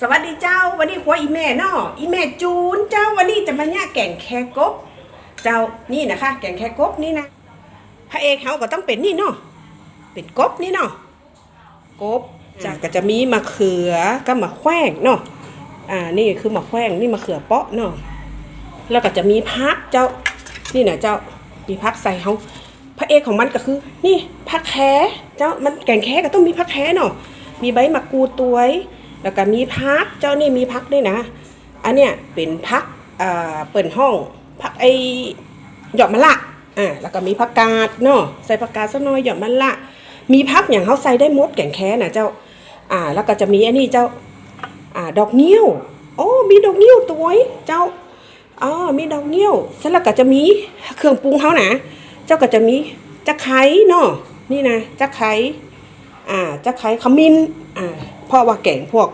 สวัสดีเจ้า วันนี้ครัวอีแม่เนาะอีแม่จูนเจ้าวันนี้จะมาเนี่แก่งแคกบ เจ้านี่นะคะ แก่งแคกบนี่นะพระเอกเขาก็ต้องเป็นนี่เนาะเป็นกบนี่เนาะกบจากก็จะมีมะเขือก็มะแขว้งเนาะอ่านี่คือมะแขว้งนี่มะเขือเปาะเนาะแล้วก็จะมีพักเจ้านี่นะเจ้ามีพักใส่เขาพระเอกของมันก็คือ นี่ผักแคเจ้ามันแก่งแคก็ต้องมีผักแคเนาะมีใบมะกรูดตัวย แล้วก็มีพักเจ้านี่มีพักด้วยนะ อันเนี้ยเป็นพักอ่าเปิดห้องพักไอหยอดมะละอ่าแล้วก็มีผักกาดเนาะใส่ผักกาดสักหน่อยหยอดมะละ มีพักอย่างเขาใส่ได้มดแกงแค่นะเจ้าอ่าแล้วก็จะมีอันนี้เจ้าอ่าดอกนิ้วโอ้มีดอกนิ้วตัวไว้เจ้าอ๋อมีดอกนิ้วเสร็จแล้วก็จะมีเครื่องปรุงเขานะเจ้าก็จะมีจะไคร้เนาะนี่นะจะไคร้อ่าจะไคร้ขมิ้นอ่า เพราะว่าแกงพวก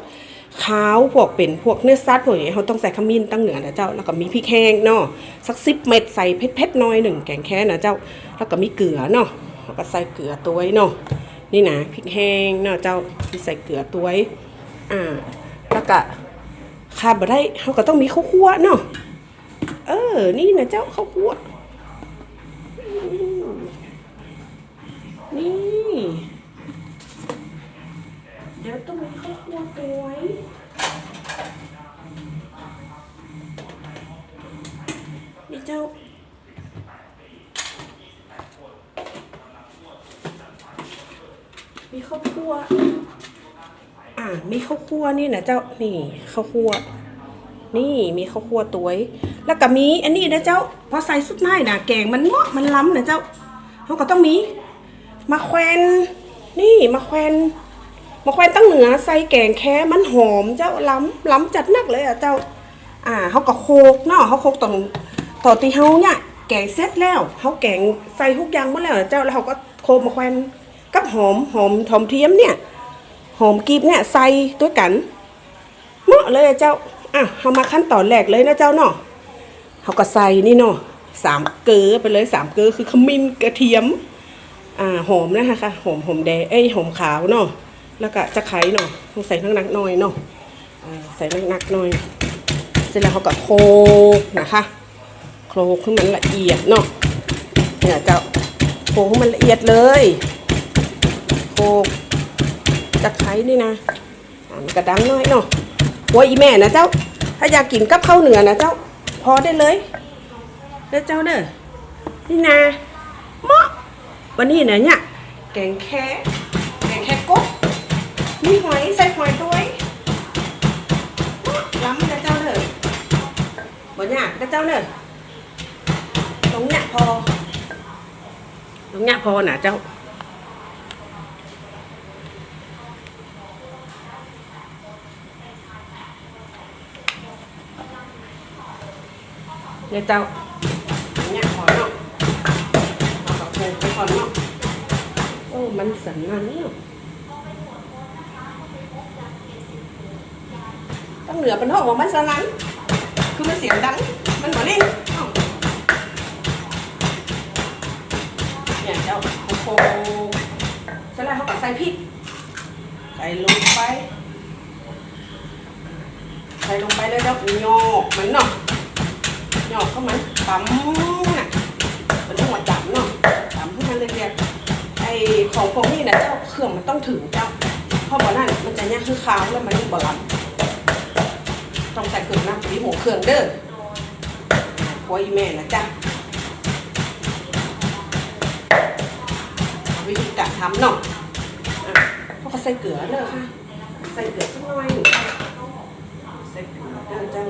ข้าวพวกเป็นพวกเนื้อสัตว์พวกอย่างนี้เขาต้องใส่ขมิ้นตั้งเหนือนะเจ้า แล้วก็มีพริกแห้งเนาะสักสิบเม็ดใส่เผ็ดๆหน้อยหนึ่งแกงแค่นะเจ้า แล้วก็มีเกลือเนาะแล้วก็ใส่เกลือตัวเนาะนี่นะพริกแห้งเนาะเจ้าที่ใส่เกลือตัวอ่าแล้วก็ขาดบ่ได้เขาก็ต้องมีข้าวคั่วเนาะเออ นี่นะเจ้าข้าวคั่วอืมนี่ เดี๋ยวต้องมี ข้าวคั่วตัวไว้นี่เจ้ามีข้าวคั่ว อ่า มีข้าวคั่วนี่นะเจ้า นี่ข้าวคั่ว นี่มีข้าวคั่วตัวย แล้วก็มีอันนี้นะเจ้า พอใส่สุดท้ายนะแกงมันเหมาะมันล้ำนะเจ้าเขาก็ต้องมีมะแขวน นี่มะแขวน มะแขวนตั้งเหนือใส่แกงแค่มันหอมเจ้าล้ำล้ำจัดนักเลยอะเจ้า อ่าเขาก็โคกเนาะเขาโคกตอนตอนที่เขาเนี่ยแกงเสร็จแล้วเขาแกงใส่ทุกอย่างหมาแล้วนะเจ้าแล้วเขาก็โคกมะแขวนกับหอมหอมหอมเทียมเนี่ยหอมกรีบเนี่ยใส่ด้วยกันเหมาะเลยอะเจ้าอะเอามาขั้นตอนแรกเลยนะเจ้าเนาะเขาก็ใส่นี่เนาะสามเกลือไปเลยสามเกลือคือขมิ้นกระเทียมอ่าหอมนะคะค่ะหอมหอมแดงเอ้ยหอมขาวเนาะ แล้วก็จะไข่เนาะต้องใส่นักๆหน่อยเนาะอ่าใส่นักๆหน่อย เสร็จแล้วเขาก็โคลกนะคะโคลกให้มันละเอียดเนาะเนี่ยจ้าโคลกให้มันละเอียดเลยโคลกตะไคร้นี่นะมันกระดังน้อยเนาะหัวอีแม่นะเจ้า ถ้าอยากกินกับข้าวเหนือนะเจ้า พอได้เลยเด้อเจ้าเด้อนี่นะเหมาะวันนี้นะเนี่ยแกงแค่แกงแค่กบ มีหอยใส่หอยด้วยล้ำนะเจ้าเด้อบ่ยากนะเจ้าเด้อตรงเนี้ยพอตรงเนี้ยพอนะเจ้าเนี่ยเจ้าเนี่ยขอเนาะเอกระโปรงไปก่อนเนาะโอ้มันสันนั่นเนาะ ต้องเหนือเป็นห้องว่ามันสันนันคือมันเสียงดัง มันบ่เล่นเอ้าเนี่ยเจ้าโอ้โหเสร็จแล้วเขาก็ใส่พริก ใส่ลงไป ใส่ลงไปเลยเจ้าโยกมันเนาะหยอกเข้ามาปั๊มน่ะเป็นต้องมาจับเนาะจับให้มันละเอียดไอ้ของพวกนี้นะเจ้าเครื่องมันต้องถึงเจ้าเพราะบ่นั่นมันจะเนี่ยคือขาวแล้วมันยิ่งบ่ลำ ต้องใส่เครื่องน้ำปีหัวเครื่องเด้อควยแม่นะจ๊ะวิธีการทำเนาะอะเขาก็ใส่เกลือเด้อค่ะ ใส่เกลือสักหน่อยใส่เกลือเด้อจ้า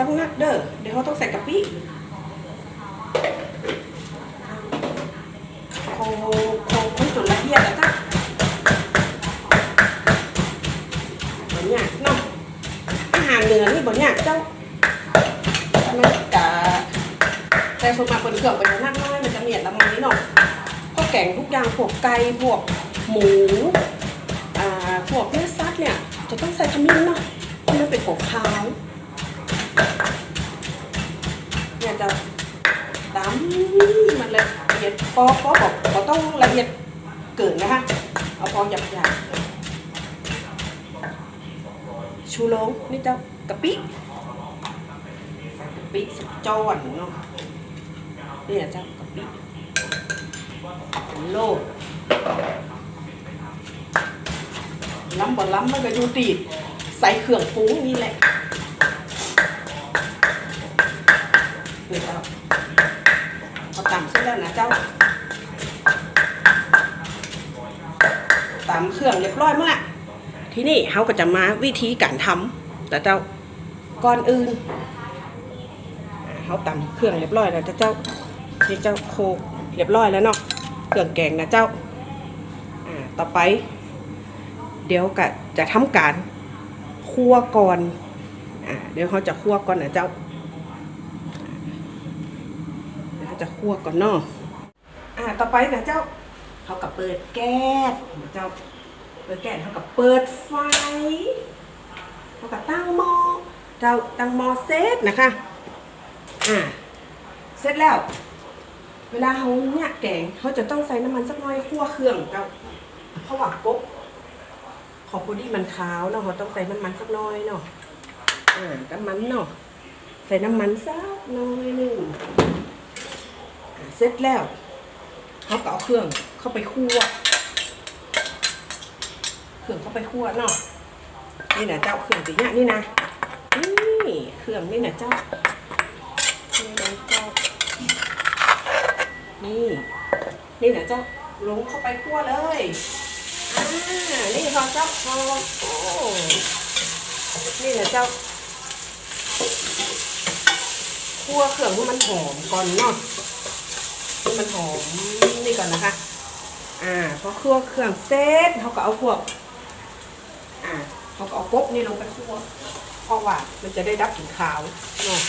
ต้องนักเด้อ เดี๋ยวเขาต้องใส่กะปิโคโคให้จนละเอียดแล้วจ้ะบนยากเนาะอา หารเนี่ยเจ้ามันกะแต่ส่วนมากเป็นเครื่องไปนักน้อยมันจะเมียดละมันนี้เนาะก็แกงทุกอย่างพวกไก่พวกหมูอ่าพวกเนื้อสัตว์เนี่ย จะต้องใส่ขมิ้นเนาะเพราะมันเป็นของขาวเนี่ยจะตามมันเลยละเอียดพอพอบอกเราต้องละเอียดเกินนะคะเอาพอหยาบหยาบชูโรงนี่เจ้าะปิใส่กะปิสักจอนเนาะนี่นะเจ้ากะปิโลดล้ำบ่ล้ำมันก็อยู่ตีใส่เครื่องปรุงนี่แหละนี่เจ้าพอตำเสร็จแล้วนะเจ้าตำเครื่องเรียบร้อยมั้งละทีนี้เขาก็จะมาวิธีการทำแต่เจ้า ก่อนอื่นเขาตำเครื่องเรียบร้อยแล้วเจ้านี่เจ้าโคกเรียบร้อยแล้วเนาะเครื่องแกงนะเจ้าต่อไป เดี๋ยวก็จะทำการคั่วก่อนอ่าเดี๋ยวเขาจะคั่วก่อนนะเจ้าเดี๋ยวเขาจะคั่วก่อนเนาะอ่าต่อไปนะเจ้าเขาก็เปิดแก๊สนะเจ้าเปิดแก๊สเท่ากับเปิดไฟเท่ากับตั้งหม้อ เจ้าตั้งหม้อเซตนะคะอ่าเสร็จแล้ว เวลาเขาเนี่ยแกงเขาจะต้องใส่น้ำมันสักน้อยคั่วเครื่องเจ้าเพราะว่ากบของพอดีมันขาวเนาะเขาต้องใส่น้ำมันสักน้อยเนาะอ่าน้ำมันเนาะใส่น้ำมันสักน้อยหนึ่งเสร็จแล้วเขาก็เอาเครื่องเข้าไปคั่วเครื่องเข้าไปคั่วเนาะนี่นะเจ้าเครื่องสีเนี้ยนี่นะ เครื่องนี่นะเจ้านี่นะเจ้า นี่ นี่นะเจ้า ลงเข้าไปคั่วเลย อ่า นี่พอเจ้าพอโอ้นี่นะเจ้าคั่วเครื่องให้มันหอมก่อนเนาะให้มันหอมนี่ก่อนนะคะ อ่า พอคั่วเครื่องเสร็จเขาก็เอาพวก อ่าเขาก็เอากบนี่ลงไปคั่ว เพราะว่ามันจะได้ดับกลิ่นขาวเนาะ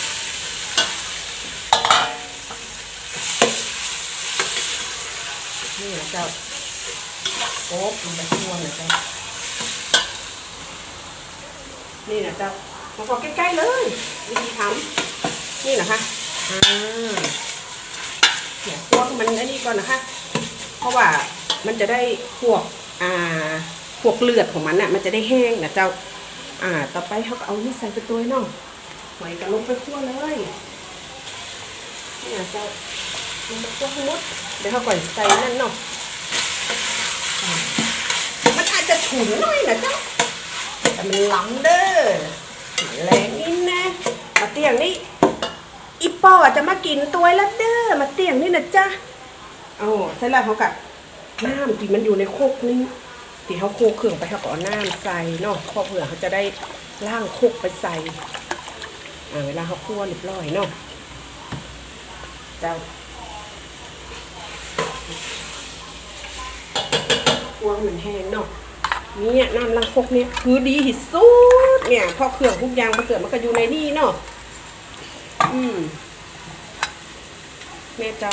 นี่นะเจ้ากบลงไปคั่วนะเจ้านี่นะเจ้ามาพอใกล้ๆเลยวิธีทำนี่นะคะอ่าเนี่ยคั่วให้มันไอ้นี่ก่อนนะคะ เพราะว่ามันจะได้พวกอ่าพวกเลือดของมันน่ะมันจะได้แห้งนะเจ้า อ่า ต่อไปเขาก็เอานี่ใส่ไปตัวเนาะหอยกระลงไปคั่วเลยนี่นะเจ้าลงไปคั่วให้หมดเดี๋ยวเขาก่อนใส่นั่นเนาะอ่ามันอาจจะฉุนหน่อยนะเจ้าแต่มันล้ำเด้อแรงนี่นะมาเตียงนี่อีปอจะมากินตัวแล้วเด้อมาเตียงนี่นะจ๊ะเอาเสร็จแล้วเขากับน้ำที่มันอยู่ในโคกนี่ ทีเขาโคกเครื่องไปเขาก็เอาน้ำใส่เนาะพอเผื่อเขาจะได้ล่างโคกไปใส่เวลาเขาคั่วเรียบร้อยเนาะเจ้าคั่วให้มันแห้งเนาะเนี่ยน้ำล้างโคกเนี่ยคือดีที่สุดเนี่ยพอเครื่องทุกอย่างมาเกิดมันก็อยู่ในนี่เนาะอืมเนี่เจ้า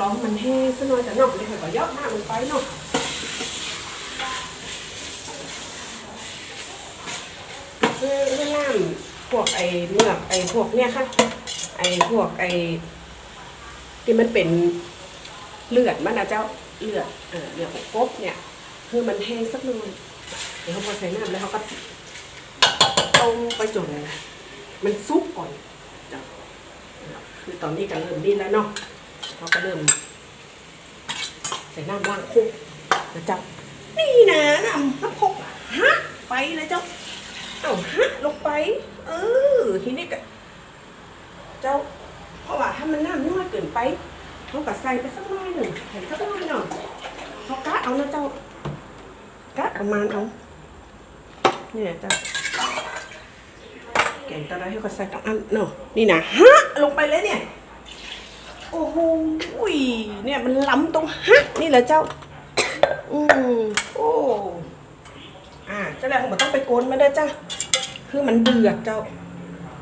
ต้องมันแห้งสักหน่อยแต่นอกนี่ค่ะก็ยอดหน้ามันไปเนาะคือคือน้ำพวกไอ้เมือกไอ้พวกเนี่ยค่ะ ไอ้พวกไอ้ที่มันเป็นเลือดมันนะเจ้าเลือดเออเลือดกบเนี่ย คือมันแห้งสักหน่อยเดี๋ยวเขาพอใส่น้ำแล้วเขาก็ต้มไปจนมันซุปก่อนคือตอนนี้ก็เริ่มดิ้นแล้วเนาะ เราก็เริ่ม ใส่น้ำล้างคุกนะเจ้า นี่นะน้ำน้ำคุกฮะไปเลยเจ้าเอาฮะลงไป เออทีนี้ก็เจ้า เพราะว่าถ้ามันน้ำน้อยเกินไปเขาก็ใส่ไปสักน้อยหนึ่งใส่สักน้อยหน่อยเขากะเอานะเจ้ากะประมาณเอาเนี่ยเจ้าแกงตะไลให้เขาใส่ทั้งอันเนาะนี่นะฮะลงไปเลยเนี่ย โอ้โหเนี่ยมันล้ำตรงฮักนี่แหละเจ้า อืมโอ้อ่าเจ้าแล้วผมต้องไปโกนมันด้อจ้าคือมันเดือดเจ้า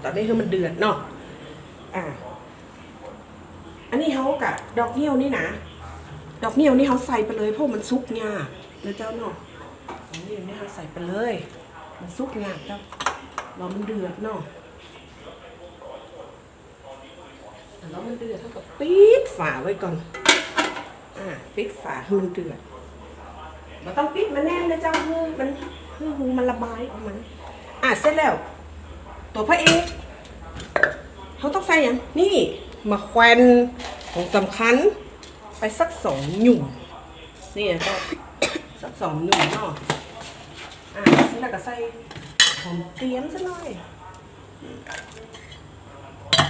ตอนนี้คือมันเดือดเนาะอ่า อันนี้เขากับดอกเงี้ยวนี่นะดอกเงี้ยวนี่เขาใส่ไปเลยเพราะมันซุกงาแล้วเจ้าเนาะอันนี้นี่เขาใส่ไปเลย มันซุกงาเจ้าเรามันเดือดเนาะ แล้วมันเดือดเท่ากับปิดฝาไว้ก่อน อ่าปิดฝาให้มันเดือดมันต้องปิดมันแน่นนะเจ้าฮือมันเพื่อหูมันระบายออกมาอะเสร็จแล้ว ตัวพระเอกเขาต้องใส่ย่างนี่มาแควนของสำคัญ ไปสักสองหยุ่มนี่นะเจ้าสักสองหยุ่มเนาะอะเสร็จแล้วก็ใส่หอมเตียมซะหน่อย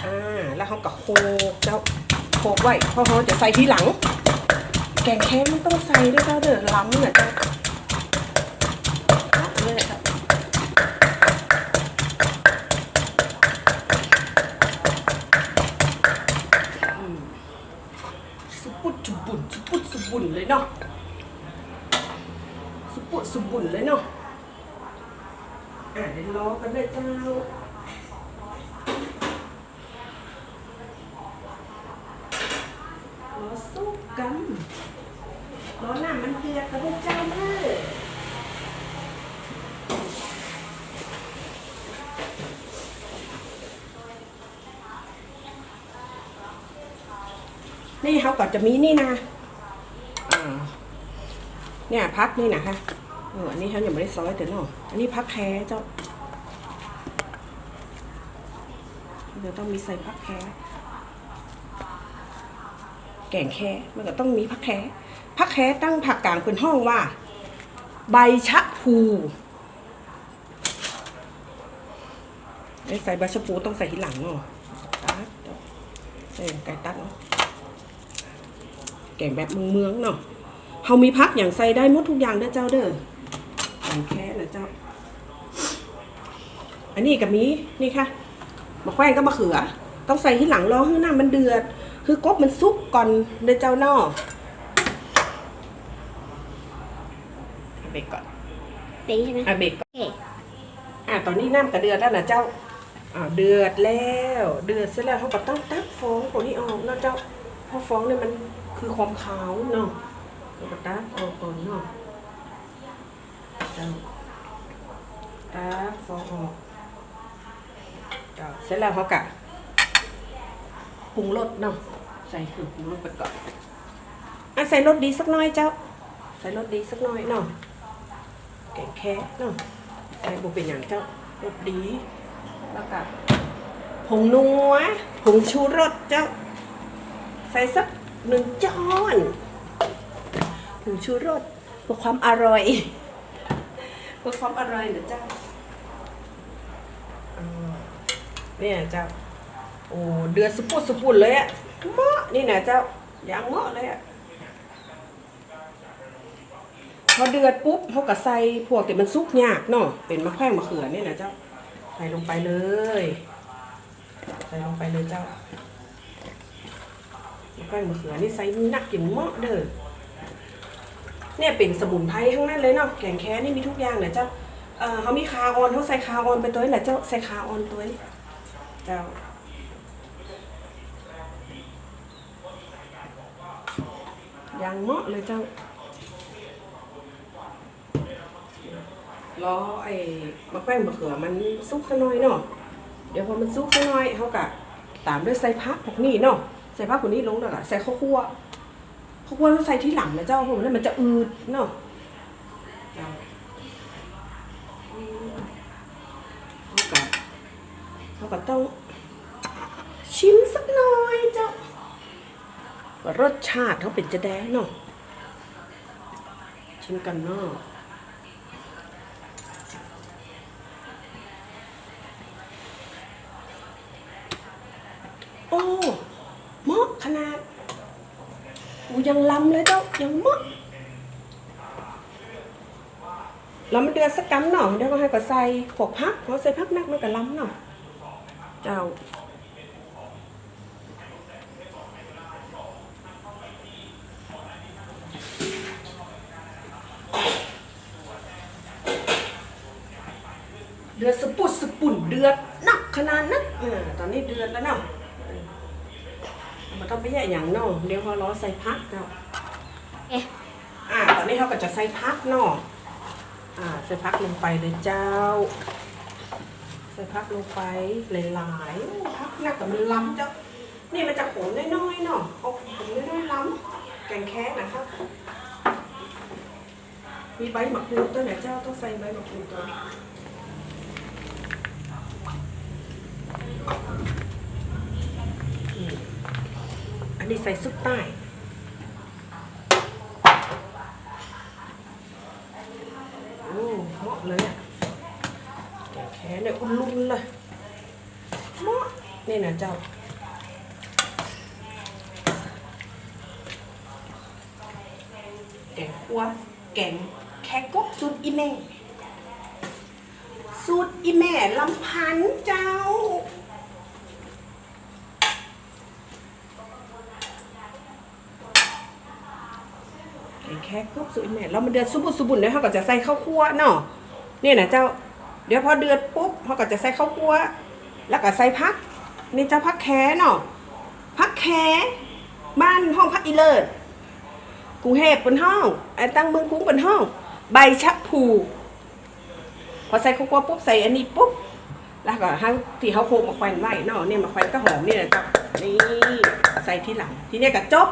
อ่าแล้วเขาก็โคกเจ้าโคกไว้เพราะเขาจะใส่ทีหลัง แกงแค่มันต้องใส่ด้วยเจ้าเด้อล้ำเนี่ยเจ้าล้ำเลยครับอืมสุปุดสุบุนสุปุดสุบุนเลยเนาะสุปุดสุบุนเลยเนาะอะเดี๋ยวรอกันเลยเจ้ารอสู้ กันร้อนน้ำมันเดือดกระพุ้เจ้าเด้อนี่เขาก็จะมีนี่นะเนี่ยพักนี่นะคะเอออันนี้เขายังไม่ได้ซอยแต่เนาะอันนี้พักแค่เจ้าเดี๋ยวต้องมีใส่พักแค่ แกงแค่มันก็ต้องมีพักแค่พักแค่ตั้งผักกลางเป็นห้องว่า ใบชะพูไม่ใส่ใบชะพูต้องใส่ทีหลังเนาะตัดใส่ไก่ตัดเนาะแกงแบบเมืองเมืองๆเนาะเฮามีพักอย่างใส่ได้หมดทุกอย่างเด้อเจ้าเด้อแกงแค่นะเจ้า อันนี้กับมีนี่ค่ะมะแขวนก็มะเขือ ต้องใส่ที่หลังรอให้น้ำมันเดือด คือกบมันซุกก่อนเด้อเจ้านอกเอาเบรกก่อนเป็นใช่ไหมอะเบรกก่อนเอ๊ะอะตอนนี้น้ำกระเดือดแล้วนะเจ้าอ่าเดือดแล้ว เดือดเสร็จแล้วเขาก็ต้องตักฟองตัวนี้ออกเนาะเจ้าเพราะฟองเนี่ยมันคือความขาวเนาะเราก็ตักออกก่อนเนาะเจ้าตักฟองออกเจ้าเสร็จแล้วเขากะปรุงรสเนาะ ใส่เครื่องปรุงรสไปก่อนอะใส่รสดีสักหน่อยเจ้า ใส่รสดีสักหน่อยเนาะแกงแค่เนาะใส่บุเป็นอย่างเจ้ารสดี แล้วก็ผงนัวผงชูรสเจ้า ใส่สักหนึ่งจ้อนผงชูรสเพื่อความอร่อยเพื่อความอร่อยนะเจ้าอ่าเนี่ยเจ้าโอ้เดือดสุปุดสุปุดเลยอะ เหมาะนี่นะเจ้าอย่างเหมาะเลยอะพอเดือดปุ๊บเขาก็ใส่พวกที่มันซุกยากเนาะเป็นมะแขว้งมะเขือนี่นะเจ้าใส่ลงไปเลย ใส่ลงไปเลยเจ้ามะแขว้งมะเขือนี่ใส่นักกินเหมาะเด้อเนี่ยเป็นสมุนไพรทั้งนั้นเลยเนาะแกงแค่นี่มีทุกอย่างเลยเจ้าเออเขามีคาออนเขาใส่คาออนไปตัวนี้แหละเจ้าใส่คาออนตัวนี้เจ้า อย่างเหมาะเลยเจ้า รอไอ้มะแขว้งมะเขือมันสุกสักหน่อยเนาะ เดี๋ยวพอมันสุกสักหน่อยเขากะตามด้วยใส่ผักพวกนี้เนาะ ใส่ผักพวกนี้ลงแล้วก็ใส่ข้าวคั่วข้าวคั่วต้องใส่ที่หลังนะเจ้าเพราะว่ามันจะอืดเนาะเจ้าอืมเขากะเขาก็ต้องชิมสักหน่อยเจ้า ว่ารสชาติเขาเป็นจะแดงเนาะชิมกันเนาะโอ้เหมาะขนาดอูยังล้ำเลยเจ้ายังเหมาะแล้วมันเดือดสักกำหน่อยเดี๋ยวก็ให้ก็ใส่พวกพักเพราะใส่พักนักมันก็ล้ำหน่อยเจ้า เดือดสปุดสปุ่นเดือดหนักขนาดนั้นเออตอนนี้เดือดแล้วเนาะเออมันต้องไปแย่อย่างเนาะเดี๋ยวพอล้อใส่พักเนาะเอ๊ะอ่าตอนนี้เขาก็จะใส่พักเนาะอ่าใส่พักลงไปเลยเจ้า ใส่พักลงไปหลายๆโอ้พักหนักแต่มันล้ำเจ้านี่มันจะขมน้อยๆเนาะเอาขมน้อยๆล้ำแกงแค่นะครับมีใบมะกรูดตัวไหนเจ้าต้องใส่ใบมะกรูดตัวอืมอันนี้ใส่ซุปใต้โอ้เหมาะเลยอะแกงเนี่ยอุ่นลุ่นเลยเหมาะนี่นะเจ้าแกงคั่วแกงแค่กบสูตรอีแม่ สูตรอีแม่ลำพันธ์เจ้า แกงแค่กบสูตรอีแม่เรามาเดือดสุบุสุบุนเดี๋ยเขาก็จะใส่ข้าวคั่วเนาะเนี่ยนะเจ้า เดี๋ยวพอเดือดปุ๊บเขาก็จะใส่ข้าวคั่ว แล้วก็ใส่พักนี่เจ้าพักแค่เนาะพักแค่บ้านห้องพักอีเลิศกรุงเทพเป็นห้องไอ้ตั้งเมืองกรุงเป็นห้อง ใบชะพูพอใส่ข้าวคั่วปุ๊บใส่อันนี้ปุ๊บแล้วก็ทั้งที่เขาโคกมาแขวนไว้เนาะเนี่ยมาแขวนก็หอมเนี่ยเจ้านี่ใส่ที่หลัง ทีนี้ก็จบ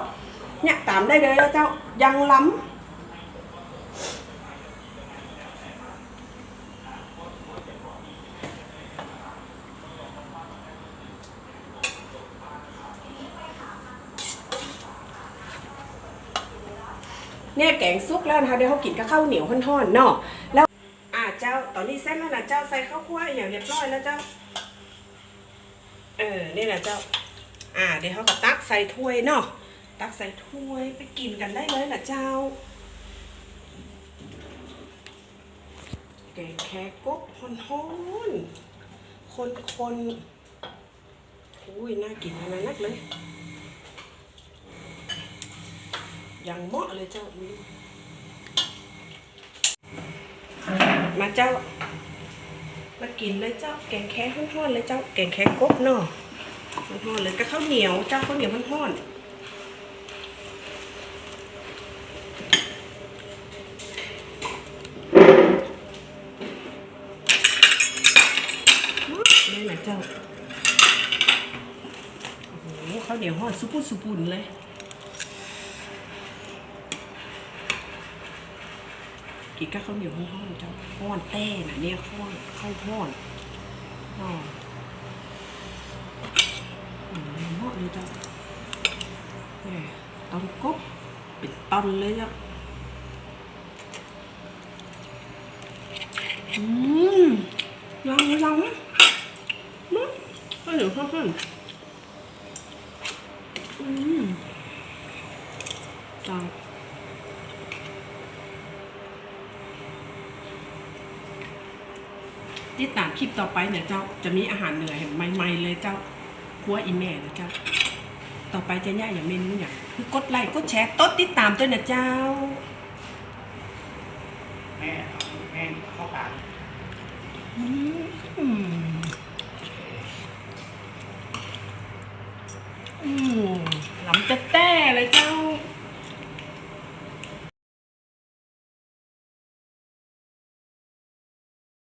เนี่ยตามได้เลยแล้วเจ้ายังล้ำเนี่ยแกงซุกแล้วนะคะเดี๋ยวเขากินกับข้าวเหนียวห่อนๆเนาะแล้วอ่าเจ้าตอนนี้เส้นแล้วนะเจ้าใส่ข้าวคั่วอย่างเรียบร้อยแล้วเจ้าเออนี่นะเจ้า อ่าเดี๋ยวเขาก็ตักใส่ถ้วยเนาะ ตักใส่ถ้วยไปกินกันได้เลยนะเจ้า แกงแค่กบฮอนฮอนคนคนๆอุ้ยน่ากินขนาดนักเลย ยังเหมาะเลยเจ้านี่มาเจ้า มากินเลยเจ้า แกงแค่ฮ้อนๆเลยเจ้า แกงแค่กบเนาะฮ้อนๆเลยกับข้าวเหนียวเจ้าข้าวเหนียวฮ้อนๆนี่นะเจ้า โอ้โห ข้าวเหนียวฮ้อสุปุสุปุนเลยกินกับข้าวเหนียวห้อเจ้าห้อนแต้น่ะเนี่ยข้าวข้าวห้อนอ๋อเหมาะเลยเจ้าแหม่ตอนกบเป็นตอนเลยเจ้าอืมยังยังมั้งข้าวเหนียวห้อนๆอืมจ้า ติดตามคลิปต่อไปเนี่ยเจ้าจะมีอาหารเหนือแห่งใหม่ๆเลยเจ้าครัวอีแม่นะเจ้า ต่อไปจะย่าอย่างเมนูอย่างคือกดไลค์กดแชร์ต้นติดตามด้วยนะเจ้าแม่แม่เข้าปากอืม